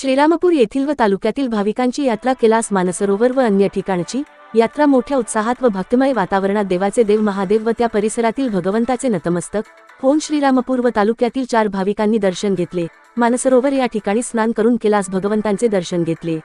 श्रीरामपूर येथील व तालुक्यातील भाविकांची यात्रा केलास मानसरोवर व अन्य ठिकाणची यात्रा मोठ्या उत्साहात व भक्तिमय वातावरणात देवाचे देव महादेव व त्या परिसरातील भगवंताचे नतमस्तक होऊन श्रीरामपूर व तालुक्यातील चार भाविकांनी दर्शन घेतले. मानसरोवर या ठिकाणी स्नान करून केलास भगवंतांचे दर्शन घेतले.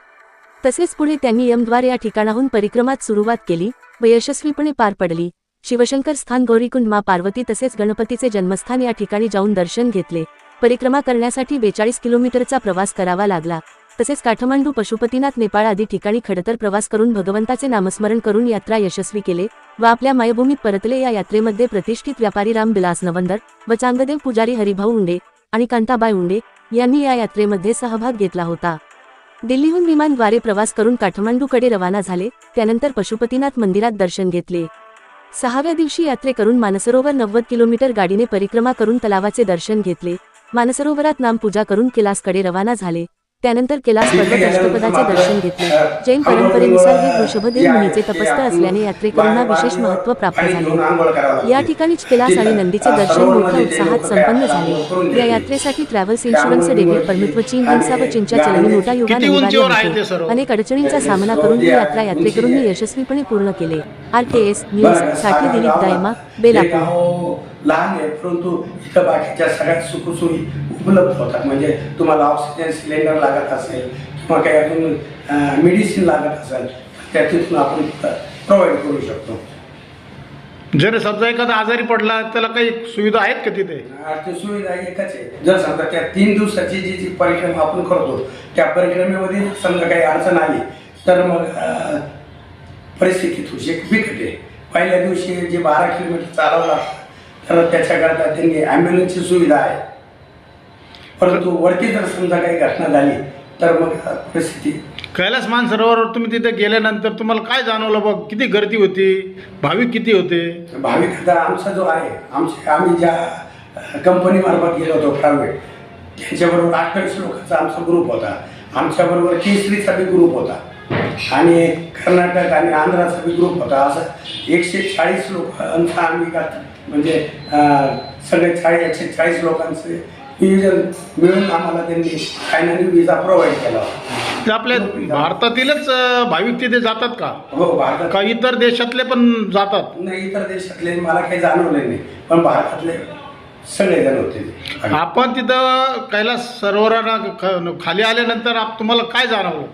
तसेच पुढे त्यांनी यमद्वार या ठिकाणाहून परिक्रमात सुरुवात केली व यशस्वीपणे पार पडली. शिवशंकर स्थान गौरीकुंड मा पार्वती तसेच गणपतीचे जन्मस्थान या ठिकाणी जाऊन दर्शन घेतले. परिक्रमा करण्यासाठी बेचाळीस किलोमीटरचा प्रवास करावा लागला. तसेच काठमांडू पशुपतीनाथ नेपाळ आदी ठिकाणी खडतर प्रवास करून भगवंताचे नामस्मरण करून यात्रा यशस्वी केले व आपल्या मायभूमीत परतले. या यात्रेमध्ये प्रतिष्ठित व्यापारी राम बिलास नवंदर व चांगदेव पुजारी हरिभाऊ उंडे आणि कांताबाई उंडे यांनी या यात्रेमध्ये सहभाग घेतला होता. दिल्लीहून विमानद्वारे प्रवास करून काठमांडूकडे रवाना झाले. त्यानंतर पशुपतीनाथ मंदिरात दर्शन घेतले. सहाव्या दिवशी यात्रे करून मानसरोवर नव्वद किलोमीटर गाडीने परिक्रमा करून तलावाचे दर्शन घेतले. मानसरोवरात नामपूजा करून कैलासकडे रवाना झाले. त्यानंतर कैलास पर्वत अष्टपदाचे दर्शन घेतले. जैन परंपरेनुसार हे वृषभदेव मुनीचे तपस्थ असल्याने यात्रेकरूंना विशेष महत्त्व प्राप्त झाले. या ठिकाणीच कैलास आणि नंदीचे दर्शन मोठ्या उत्साहात संपन्न झाले. या यात्रेसाठी ट्रॅव्हल्स इन्शुरन्स डेबिट परमिट व चीन हिंसा व चीनच्या चलनी नोटा युगान अनिवार्य सर्व? होते. अनेक अडचणींचा सामना करून ही यात्रा यात्रेकरूंनी यशस्वीपणे पूर्ण केले. आर टी एस न्यूजसाठी दिलीप दायमा बेलापूर. लहान आहे परंतु इथं बाकीच्या सगळ्या सुखसोयी उपलब्ध होतात. म्हणजे तुम्हाला ऑक्सिजन सिलेंडर लागत असेल किंवा काही अजून मेडिसिन लागत असेल त्या तिथून आपण प्रोव्हाइड करू शकतो. जर समजा एखादा आजारी पडला त्याला काही सुविधा आहेत का तिथे? सुविधा एकच आहे. जर समजा त्या तीन दिवसाची जी जी परिक्रमा आपण करतो त्या परिक्रमेमध्ये समजा काही अडचण आली तर मग परिस्थिती थोडीशी बिकट पहिल्या दिवशी जे बारा किलोमीटर चालावं लागतं तर त्याच्याकरता त्यांनी ॲम्ब्युलन्सची सुविधा आहे. परंतु वरती जर समजा काही घटना झाली तर मग परिस्थिती कैलास मानसरोवरवर तुम्ही तिथे गेल्यानंतर तुम्हाला काय जाणवलं बघ? किती गर्दी होती? भाविक किती होते? भाविक आता आमचा जो आहे आमचे आम्ही ज्या कंपनीमार्फत गेलो होतो प्रायव्हेट त्यांच्याबरोबर अठ्ठावीस लोकांचा आमचा ग्रुप होता. आमच्याबरोबर केसरीचा बी ग्रुप होता. आणि कर्नाटक आणि आंध्राचा बी ग्रुप होता. असं एकशे चाळीस लोकांचा आम्ही का म्हणजे सगळे चाळीस एकशे चाळीस लोकांचे नियोजन मिळून आम्हाला त्यांनी फायनली विजा प्रोव्हाइड केला होता. ते आपल्या भारतातीलच अं, भाविक तिथे जातात का? हो भारतात का इतर देशातले पण जातात? नाही इतर देशातले मला काही जाणवले नाही पण भारतातले सगळेजण होते. ते. आपण तिथं कैलास सरोवराला ख- खाली आल्यानंतर आप- तुम्हाला काय जाणवलं?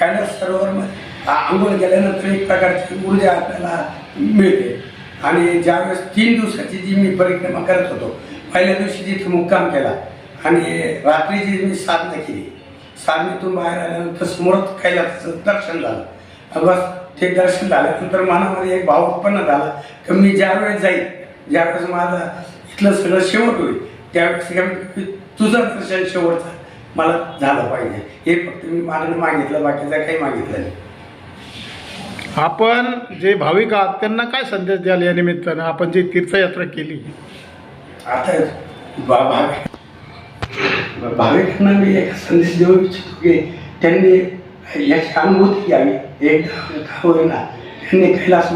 कैलास सरोवरमध्ये आंघोळ गेल्यानंतर एक प्रकारची ऊर्जा आपल्याला मिळते. आणि ज्यावेळेस तीन दिवसाची जी मी परिक्रमा करत होतो पहिल्या दिवशी जिथे मुक्काम केला आणि रात्री जी मी साधना केली साधनेतून बाहेर आल्यानंतर समोरच कैलासाचं दर्शन झालं. बस ते दर्शन झाल्यानंतर मनामध्ये एक भाव उत्पन्न झाला की मी ज्यावेळेस जाईल ज्यावेळेस माझं इथलं सगळं शेवट होईल त्यावेळेस तुझं दर्शन शेवटचं मला झालं पाहिजे. हे फक्त मी मागणं मागितलं बाकीचं काही मागितलं नाही. आपण जे भाविक आहात त्यांना काय संदेश द्याल या निमित्तानं? आपण जी तीर्थयात्रा केली. आता भाविक भाविकांना मी एक संदेश देऊ इच्छितो की त्यांनी याची अनुभूती घ्यावी. एकदा होईना त्यांनी कैलास